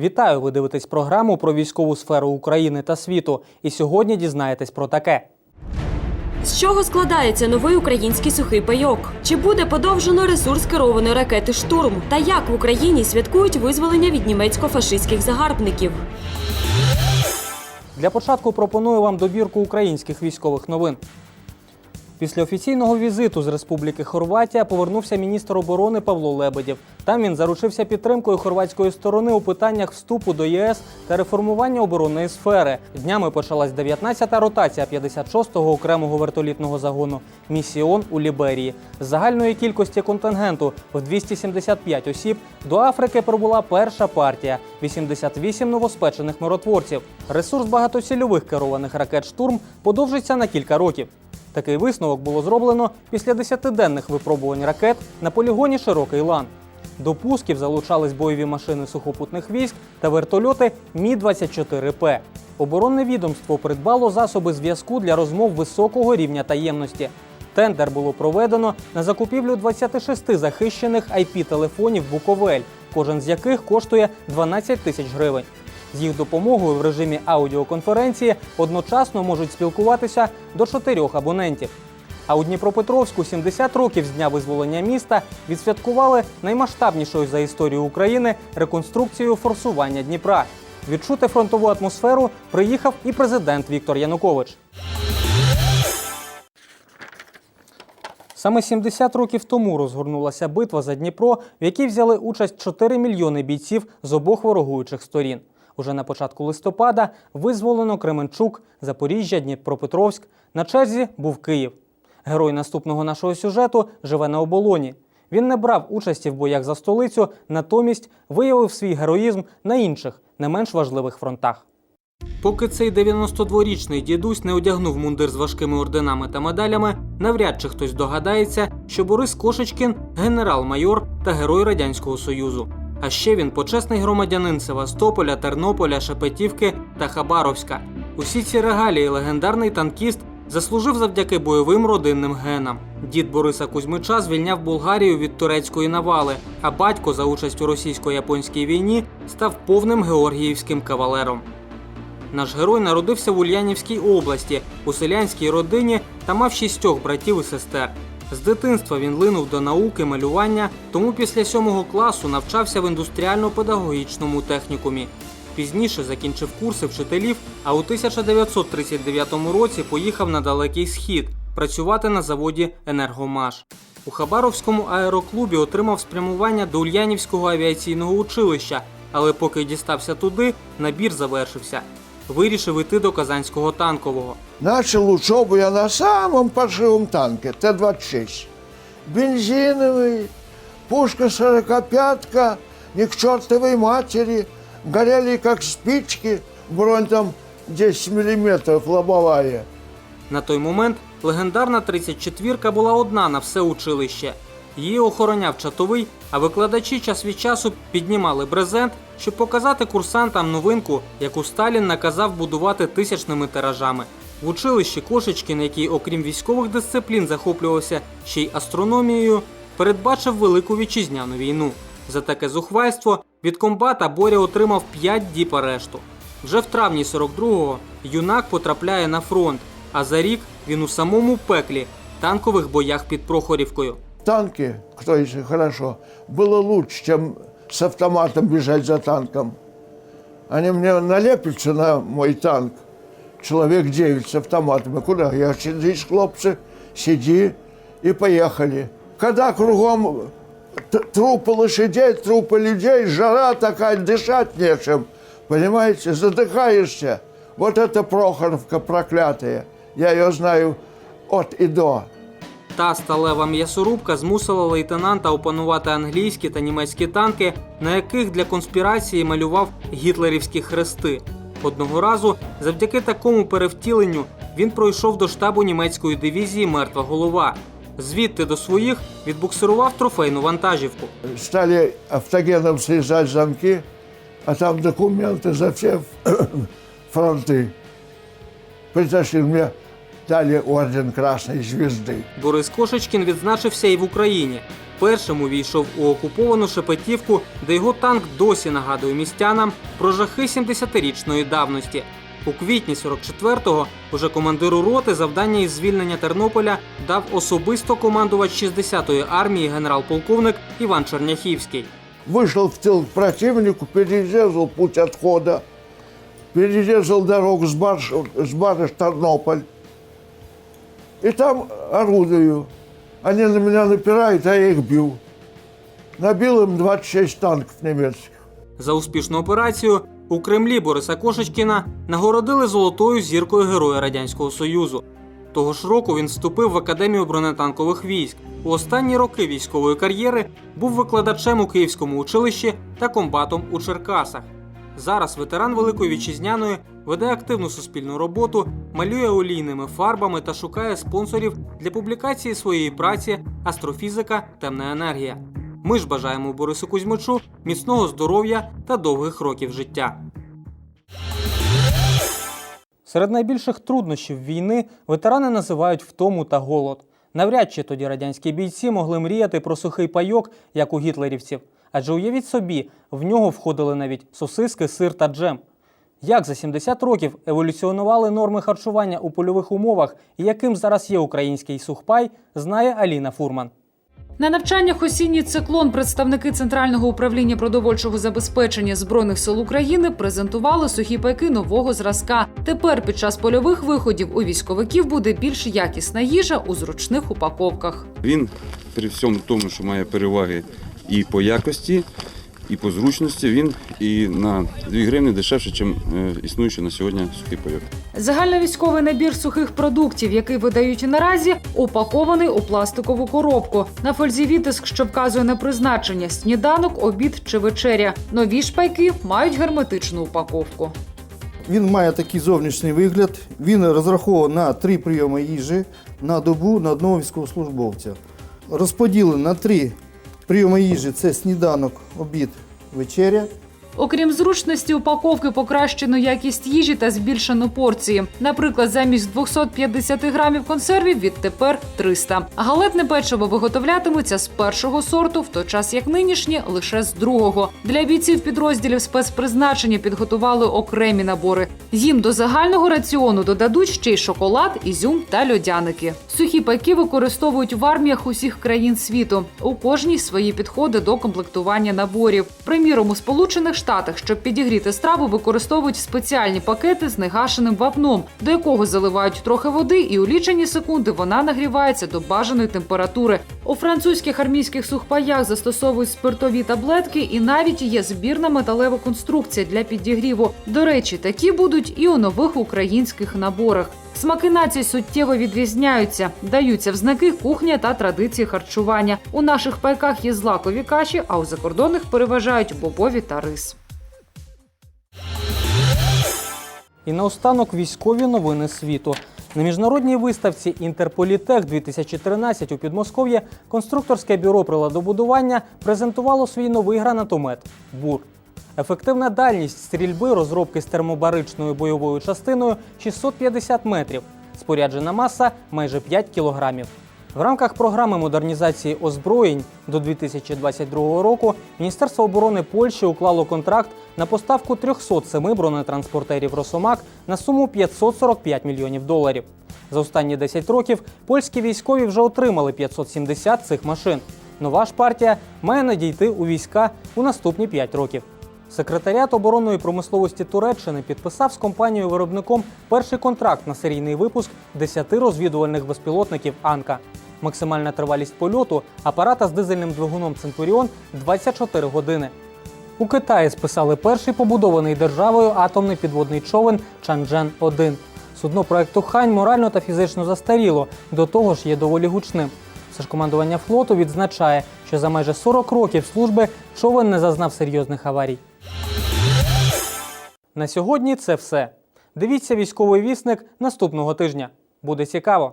Вітаю! Ви дивитесь програму про військову сферу України та світу. І сьогодні дізнаєтесь про таке. З чого складається новий український сухий пайок? Чи буде подовжено ресурс керованої ракети Штурм? Та як в Україні святкують визволення від німецько-фашистських загарбників? Для початку пропоную вам добірку українських військових новин. Після офіційного візиту з Республіки Хорватія повернувся міністр оборони Павло Лебедєв. Там він заручився підтримкою хорватської сторони у питаннях вступу до ЄС та реформування оборонної сфери. Днями почалась 19-та ротація 56-го окремого вертолітного загону Місіон у Ліберії. З загальної кількості контингенту в 275 осіб до Африки прибула перша партія 88 новоспечених миротворців. Ресурс багатоцільових керованих ракет штурм подовжиться на кілька років. Такий висновок було зроблено після десятиденних випробувань ракет на полігоні Широкий лан. До пусків залучались бойові машини сухопутних військ та вертольоти Мі-24П. Оборонне відомство придбало засоби зв'язку для розмов високого рівня таємності. Тендер було проведено на закупівлю 26 захищених IP-телефонів Буковель, кожен з яких коштує 12 тисяч гривень. З їх допомогою в режимі аудіоконференції одночасно можуть спілкуватися до чотирьох абонентів. А у Дніпропетровську 70 років з дня визволення міста відсвяткували наймасштабнішою за історію України реконструкцію форсування Дніпра. Відчути фронтову атмосферу приїхав і президент Віктор Янукович. Саме 70 років тому розгорнулася битва за Дніпро, в якій взяли участь 4 мільйони бійців з обох ворогуючих сторін. Уже на початку листопада визволено Кременчук, Запоріжжя, Дніпропетровськ. На черзі був Київ. Герой наступного нашого сюжету живе на оболоні. Він не брав участі в боях за столицю, натомість виявив свій героїзм на інших, не менш важливих фронтах. Поки цей 92-річний дідусь не одягнув мундир з важкими орденами та медалями, навряд чи хтось догадається, що Борис Кошечкін генерал-майор та герой Радянського Союзу. А ще він почесний громадянин Севастополя, Тернополя, Шепетівки та Хабаровська. Усі ці регалії легендарний танкіст заслужив завдяки бойовим родинним генам. Дід Бориса Кузьмича звільняв Болгарію від турецької навали, а батько за участь у російсько-японській війні став повним георгіївським кавалером. Наш герой народився в Ульянівській області у селянській родині та мав шістьох братів і сестер. З дитинства він линув до науки, малювання, тому після сьомого класу навчався в індустріально-педагогічному технікумі. Пізніше закінчив курси вчителів, а у 1939 році поїхав на далекий схід працювати на заводі Енергомаш. У Хабаровському аероклубі отримав спрямування до Ульянівського авіаційного училища, але поки дістався туди, набір завершився. Вирішив іти до Казанського танкового. Начал учебу я на самом паршивом танке Т-26. Бензиновый, пушка 45-ка, ни к чертовой матери, горели как спички, бронь там 10 миллиметров лобовая. На той момент легендарна 34-ка була одна на все училище. Її охороняв чатовий, а викладачі час від часу піднімали брезент, щоб показати курсантам новинку, яку Сталін наказав будувати тисячними тиражами. В училищі Кошечкін, який, окрім військових дисциплін, захоплювався ще й астрономією, передбачив велику вітчизняну війну. За таке зухвальство від комбата Боря отримав 5 діб арешту. Вже в травні 42-го юнак потрапляє на фронт, а за рік він у самому пеклі танкових боях під Прохорівкою. Танки, еще хорошо, было лучше, чем с автоматом бежать за танком. Они мне налепятся на мой танк, человек 9 с автоматами. Куда? Я сидишь, хлопцы, сиди и поехали. Когда кругом трупы лошадей, трупы людей, жара такая, дышать нечем. Понимаете, задыхаешься. Вот это Прохоровка проклятая. Я ее знаю от и до. Та сталева м'ясорубка змусила лейтенанта опанувати англійські та німецькі танки, на яких для конспірації малював гітлерівські хрести. Одного разу, завдяки такому перевтіленню, він пройшов до штабу німецької дивізії Мертва голова. Звідти до своїх відбуксирував трофейну вантажівку. стали автогеном срезать замки, а там документы за все фронты. Притащили мне, дали орден Красной Звезды. Борис Кошечкін відзначився і в Україні. першим увійшов у окуповану Шепетівку, де його танк досі нагадує містянам про жахи 70-річної давності. У квітні 44-го уже командиру роти завдання із звільнення Тернополя дав особисто командувач 60-ї армії генерал-полковник Іван Черняхівський. Вышел в тыл к противнику, перерезал путь отхода, перерезал дорогу с Барш, с Барыш Тарнополь. И там орудую. Они на меня напирают, а я их бью. Набил им 26 танков немецких. За успішну операцію у Кремлі Бориса Кошечкіна нагородили золотою зіркою Героя Радянського Союзу. Того ж року він вступив в Академію бронетанкових військ. У останні роки військової кар'єри був викладачем у Київському училищі та комбатом у Черкасах. Зараз ветеран Великої вітчизняної веде активну суспільну роботу, малює олійними фарбами та шукає спонсорів для публікації своєї праці Астрофізика Темна енергія. Ми ж бажаємо Борису Кузьмичу міцного здоров'я та довгих років життя. Серед найбільших труднощів війни ветерани називають втому та голод. Навряд чи тоді радянські бійці могли мріяти про сухий пайок, як у гітлерівців. Адже уявіть собі, в нього входили навіть сосиски, сир та джем. Як за 70 років еволюціонували норми харчування у польових умовах і яким зараз є український сухпай, знає Аліна Фурман. На навчаннях осінній циклон представники Центрального управління продовольчого забезпечення збройних сил України презентували сухі пайки нового зразка. Тепер під час польових виходів у військовиків буде більш якісна їжа у зручних упаковках. Він при всьому тому, що має переваги і по якості, і по зручності, він і на 2 гривні дешевше, ніж існуючий на сьогодні сухий пайок. Загальновійськовий набір сухих продуктів, який видають наразі, упакований у пластикову коробку. На фользі вітиск, що вказує на призначення сніданок, обід чи вечеря. Нові ж пайки мають герметичну упаковку. Він має такий зовнішній вигляд. Він розрахований на три прийоми їжі на добу на одного військовослужбовця. Розподілений на три прийоми їжі це сніданок, обід, вечеря. Окрім зручності упаковки, покращену якість їжі та збільшено порції. Наприклад, замість 250 грамів консервів відтепер 300. Галетне печиво виготовлятимуться з першого сорту, в той час як нинішнє лише з другого. Для бійців підрозділів спецпризначення підготували окремі набори. Їм до загального раціону додадуть ще й шоколад, ізюм та льодяники. Сухі пайки використовують в арміях усіх країн світу. У кожній свої підходи до комплектування наборів. Приміром, у Сполучених Штатах, щоб підігріти страву, використовують спеціальні пакети з негашеним вапном, до якого заливають трохи води, і у лічені секунди вона нагрівається до бажаної температури. У французьких армійських сухпаях застосовують спиртові таблетки, і навіть є збірна металева конструкція для підігріву. До речі, такі будуть і у нових українських наборах. Смаки націй суттєво відрізняються, даються в знаки кухня та традиції харчування. У наших пайках є злакові каші, а у закордонних переважають бобові та рис. І наостанок військові новини світу. На міжнародній виставці Інтерполітех 2013 у Підмосков'ї конструкторське бюро приладобудування презентувало свій новий гранатомет БУР. Ефективна дальність стрільби розробки з термобаричною бойовою частиною 650 метрів. Споряджена маса майже 5 кілограмів. В рамках програми модернізації озброєнь до 2022 року Міністерство оборони Польщі уклало контракт на поставку 307 бронетранспортерів Росомак на суму 545 мільйонів доларів. За останні 10 років польські військові вже отримали 570 цих машин. Нова ж партія має надійти у війська у наступні 5 років. Секретаріат оборонної промисловості Туреччини підписав з компанією-виробником перший контракт на серійний випуск 10 розвідувальних безпілотників Анка. Максимальна тривалість польоту апарата з дизельним двигуном Центуріон 24 години. У Китаї списали перший побудований державою атомний підводний човен Чанчжен 1 Судно проекту Хань морально та фізично застаріло, до того ж є доволі гучним. Все ж командування флоту відзначає, що за майже 40 років служби човен не зазнав серйозних аварій. На сьогодні це все. Дивіться військовий вісник наступного тижня. Буде цікаво.